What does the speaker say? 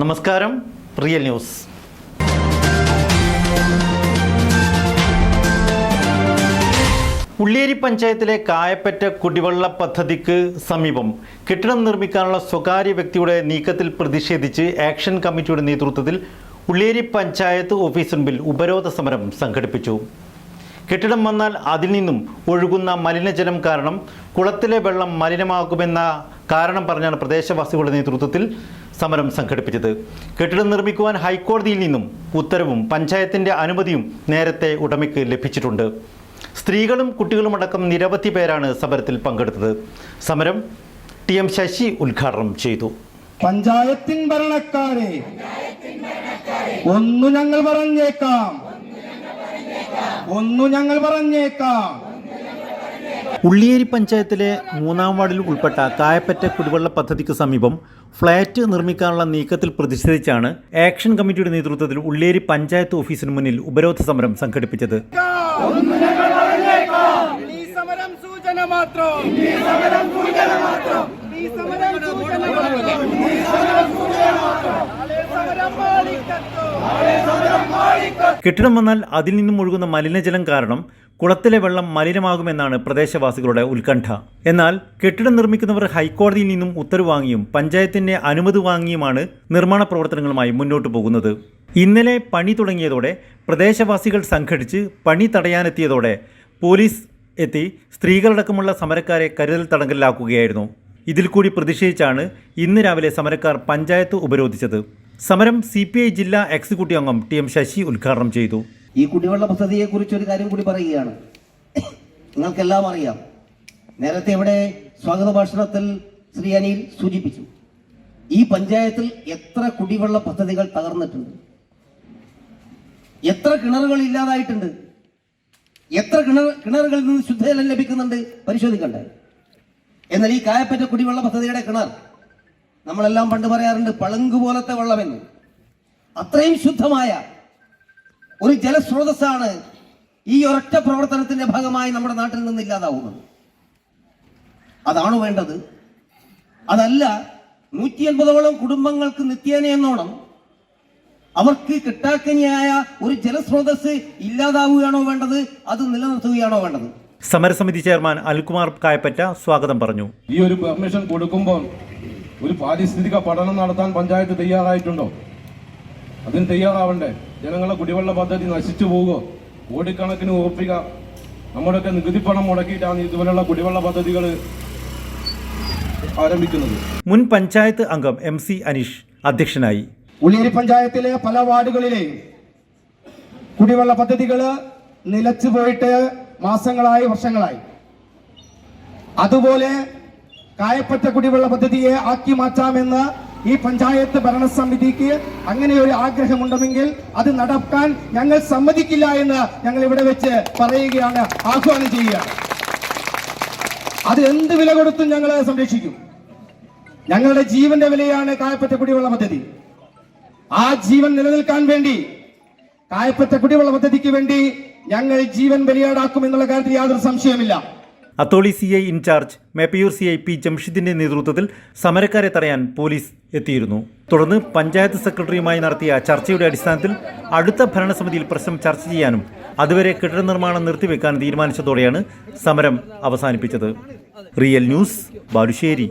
നമസ്കാരം real news. Ulliyeri പഞ്ചായത്തിലെ കായപ്പറ്റ കുടിവെള്ള പദ്ധതിക്ക് സമീപം കെട്ടിടം നിർമ്മിക്കാനുള്ള സ്വകാര്യ വ്യക്തിയുടെ നീക്കത്തിൽ പ്രതിഷേധിച്ച് ആക്ഷൻ കമ്മിറ്റിയുടെ നേതൃത്വത്തിൽ ഉള്ളിയേരി പഞ്ചായത്ത് ഓഫീസിന് മുമ്പിൽ ഉപരോധ സമരം സംഘടിപ്പിച്ചു. കെട്ടിടം വന്നാൽ അതിൽ നിന്നും ഒഴുകുന്ന മലിനജലം കാരണം കുളത്തിലെ വെള്ളം മലിനമാകുമെന്ന കാരണം പറഞ്ഞാണ് പ്രദേശവാസികളുടെ നേതൃത്വത്തിൽ സമരം സംഘടിപ്പിച്ചത്. കെട്ടിടം നിർമ്മിക്കുവാൻ ഹൈക്കോടതിയിൽ നിന്നും ഉത്തരവും പഞ്ചായത്തിന്റെ അനുമതിയും നേരത്തെ ഉടമയ്ക്ക് ലഭിച്ചിട്ടുണ്ട്. സ്ത്രീകളും കുട്ടികളുമടക്കം നിരവധി പേരാണ് സമരത്തിൽ പങ്കെടുത്തത്. സമരം ടി എം ശശി ഉദ്ഘാടനം ചെയ്തു. പഞ്ചായത്തിൻ ഭരണക്കാരെ ഒന്നു ഞങ്ങൾ പറഞ്ഞേക്കാം. ഒന്നു ഞങ്ങൾ പറഞ്ഞേക്കാം. ഉള്ളിയേരി പഞ്ചായത്തിലെ മൂന്നാം വാർഡിൽ ഉൾപ്പെട്ട കായപ്പറ്റ കുടിവെള്ള പദ്ധതിക്ക് സമീപം ഫ്ളാറ്റ് നിർമ്മിക്കാനുള്ള നീക്കത്തിൽ പ്രതിഷേധിച്ചാണ് ആക്ഷൻ കമ്മിറ്റിയുടെ നേതൃത്വത്തിൽ ഉള്ളിയേരി പഞ്ചായത്ത് ഓഫീസിന് മുന്നിൽ ഉപരോധ സമരം സംഘടിപ്പിച്ചത്. കെട്ടിടം വന്നാൽ അതിൽ നിന്നും ഒഴുകുന്ന മലിനജലം കാരണം കുളത്തിലെ വെള്ളം മലിനമാകുമെന്നാണ് പ്രദേശവാസികളുടെ ഉത്കണ്ഠ. എന്നാൽ കെട്ടിടം നിർമ്മിക്കുന്നവർ ഹൈക്കോടതിയിൽ നിന്നും ഉത്തരവ് വാങ്ങിയും പഞ്ചായത്തിന്റെ അനുമതി വാങ്ങിയുമാണ് നിർമ്മാണ പ്രവർത്തനങ്ങളുമായി മുന്നോട്ട് പോകുന്നത്. ഇന്നലെ പണി തുടങ്ങിയതോടെ പ്രദേശവാസികൾ സംഘടിച്ച് പണി തടയാനെത്തിയതോടെ പോലീസ് എത്തി സ്ത്രീകളടക്കമുള്ള സമരക്കാരെ കരുതൽ തടങ്കലിലാക്കുകയായിരുന്നു. ഇതിൽ കൂടി പ്രതിഷേധിച്ചാണ് ഇന്ന് രാവിലെ സമരക്കാർ പഞ്ചായത്ത് ഉപരോധിച്ചത്. സമരം സി ജില്ലാ എക്സിക്യൂട്ടീവ് അംഗം ടി എം ശശി ഉദ്ഘാടനം ചെയ്തു. ഈ കുടിവെള്ള പദ്ധതിയെ കുറിച്ച് ഒരു കാര്യം കൂടി പറയുകയാണ്. നിങ്ങൾക്കെല്ലാം അറിയാം. നേരത്തെ ഇവിടെ സ്വാഗത ഭാഷണത്തിൽ ശ്രീ അനിൽ സൂചിപ്പിച്ചു. ഈ പഞ്ചായത്തിൽ എത്ര കുടിവെള്ള പദ്ധതികൾ തകർന്നിട്ടുണ്ട്? എത്ര കിണറുകൾ ഇല്ലാതായിട്ടുണ്ട്? എത്ര കിണർ കിണറുകളിൽ നിന്ന് ശുദ്ധജലം ലഭിക്കുന്നുണ്ട്? പരിശോധിക്കണ്ടേ? എന്നാൽ ഈ കായപ്പറ്റ കുടിവെള്ള പദ്ധതിയുടെ കിണർ നമ്മളെല്ലാം പണ്ട് പറയാറുണ്ട് പളുങ്ക് പോലത്തെ വെള്ളമെന്ന്. അത്രയും ശുദ്ധമായ ഒരു ജലസ്രോതസ്സാണ് ഈ ഒരൊറ്റ പ്രവർത്തനത്തിന്റെ ഭാഗമായി നമ്മുടെ നാട്ടിൽ നിന്ന് ഇല്ലാതാവുന്നത്. അതാണോ വേണ്ടത്. അതല്ല നൂറ്റി അൻപതോളം കുടുംബങ്ങൾക്ക് നിത്യേന എന്നോണം അവർക്ക് കിട്ടാക്കനിയായ ഒരു ജലസ്രോതസ് ഇല്ലാതാവുകയാണോ വേണ്ടത്? അത് നിലനിർത്തുകയാണോ വേണ്ടത്? സമരസമിതി ചെയർമാൻ അൽകുമാർ കായപ്പറ്റ സ്വാഗതം പറഞ്ഞു. ഈ ഒരു പെർമിഷൻ കൊടുക്കുമ്പോൾ ഒരു പാരിസ്ഥിതിക പഠനം നടത്താൻ പഞ്ചായത്ത് തയ്യാറായിട്ടുണ്ടോ? അതിന് തയ്യാറാവണ്ടേ? ജനങ്ങളുടെ കുടിവെള്ള പദ്ധതി നശിച്ചു പോകുമോ? കോടിക്കണക്കിന് ഉറപ്പിക നമ്മുടെയൊക്കെ പണം മുടക്കിയിട്ടാണ് ഇതുപോലെയുള്ള കുടിവെള്ള പദ്ധതികൾ ആരംഭിക്കുന്നത്. മുൻ പഞ്ചായത്ത് അംഗം എം സി അനീഷ് അധ്യക്ഷനായി. ഉള്ളിയേരി പഞ്ചായത്തിലെ പല വാർഡുകളിലെയും കുടിവെള്ള പദ്ധതികൾ നിലച്ചു പോയിട്ട് മാസങ്ങളായി വർഷങ്ങളായി. അതുപോലെ കായപ്പെട്ട കുടിവെള്ള പദ്ധതിയെ ആക്കി മാറ്റാമെന്ന് ഈ പഞ്ചായത്ത് ഭരണസമിതിക്ക് അങ്ങനെ ഒരു ആഗ്രഹമുണ്ടെങ്കിൽ അത് നടക്കാൻ ഞങ്ങൾ സമ്മതിക്കില്ല എന്ന് ഞങ്ങൾ ഇവിടെ വെച്ച് പറയുകയാണ് ആഹ്വാനം ചെയ്യുകയാണ്. അത് എന്ത് വില കൊടുത്തും ഞങ്ങൾ സംരക്ഷിക്കും. ഞങ്ങളുടെ ജീവന്റെ വിലയാണ് കായപ്പറ്റ കുടിവെള്ള പദ്ധതി. ആ ജീവൻ നിലനിൽക്കാൻ വേണ്ടി കായപ്പറ്റ കുടിവെള്ള പദ്ധതിക്ക് വേണ്ടി ഞങ്ങൾ ജീവൻ ബലിയാടാക്കും എന്നുള്ള കാര്യത്തിൽ യാതൊരു സംശയമില്ല Atholi C I incharge Meppayur C I P ജംഷിദിന്റെ നേതൃത്വത്തിൽ സമരക്കാരെ തടയാൻ പോലീസ് എത്തിയിരുന്നു. തുടർന്ന് പഞ്ചായത്ത് സെക്രട്ടറിയുമായി നടത്തിയ ചർച്ചയുടെ അടിസ്ഥാനത്തിൽ അടുത്ത ഭരണസമിതിയിൽ പ്രശ്നം ചർച്ച ചെയ്യാനും അതുവരെ കെട്ടിട നിർമ്മാണം നിർത്തിവെക്കാൻ തീരുമാനിച്ചതോടെയാണ് സമരം അവസാനിപ്പിച്ചത്. Real news Balussery.